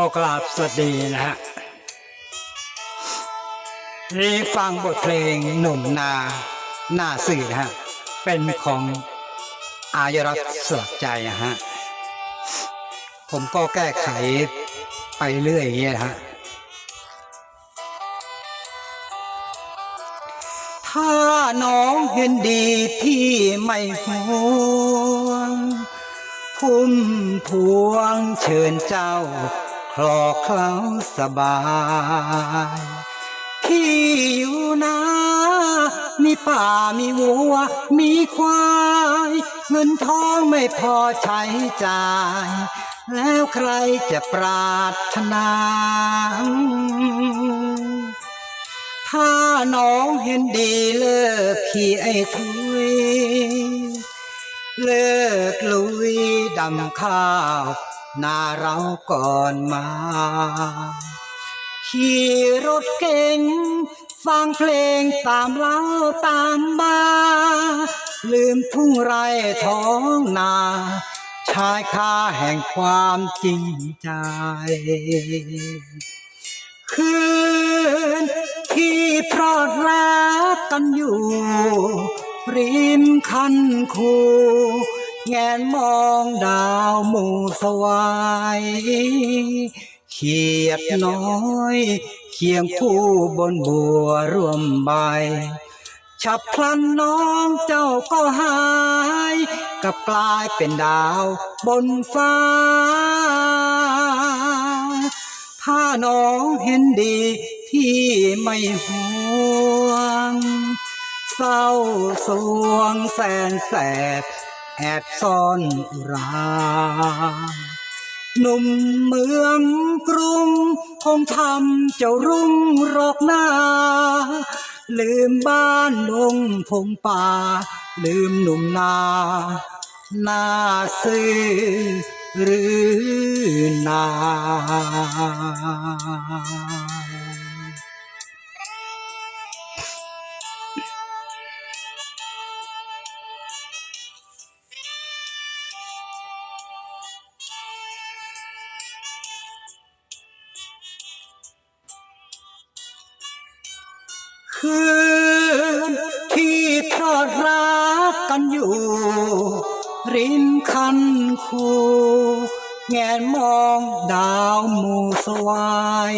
ก็กราบสวัสดีนะฮะนี่ฟังบทเพลงหนุ่มนาหน้าสื่อนะฮะ เป็นของอายรัตน์สลักใจนะฮะ ผมก็แก้ไขไปเรื่อยอย่างเงี้ยฮะถ้าน้องเห็นดีพี่ไม่ห่วง พุ่มพวงเชิญเจ้า คลอเคล้าสบายพี่อยู่นะมีป่ามีวัว มีควาย เงินทองไม่พอใช้จ่าย แล้วใครจะปรารถนา ถ้าน้องเห็นดีเลิกขี่ไอ้ทุย เลิกลุยดำข้าว นาเราก่อนมา ขี่รถเก่ง ฟังเพลงตามเล่าตามบ้าลืมทุ่งไรท้องนา ชายคาแห่งความจริงใจ คืนที่พรอดรักกันอยู่ ริมคันคู แงนมองดาวมูสวายเขียดน้อย เคียงคู่บนบัวร่วมใบ ฉับพลันน้องเจ้าก็หาย กับกลายเป็นดาวบนฟ้า ถ้าน้องเห็นดีพี่ไม่ห่วง เศร้าสวงแสนแสบ แอบซ่อนอุราหนุ่มเมืองกรุง คงทำเจ้ารุ่งรอกหน้า ลืมบ้านดงพงป่า ลืมหนุ่มนาหน้าซื่อหรือนา คืนที่ทอดรักกันอยู่ ริมคันคูแงนมองดาวมูสวาย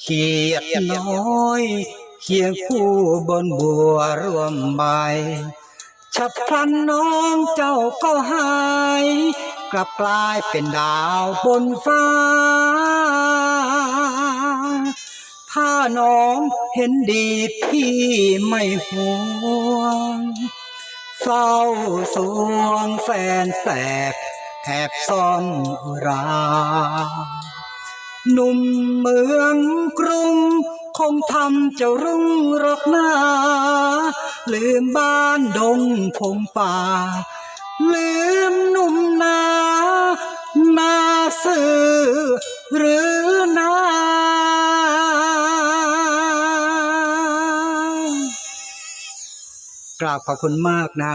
เขียดน้อย เคียงคู่บนบัวร่วมใบฉับพลันน้องเจ้าก็หาย กลับกลายเป็นดาวบนฟ้า ถ้าน้องเห็นดีพี่ไม่ห่วง เศร้าสวงแฟนแสบแอบซ่อนรา หนุ่มเมืองกรุง คงทำเจ้ารุ่งรอกหน้า ลืมบ้านดงพงป่า ลืมหนุ่มนา นาซื่อ กราบขอบคุณมากนะ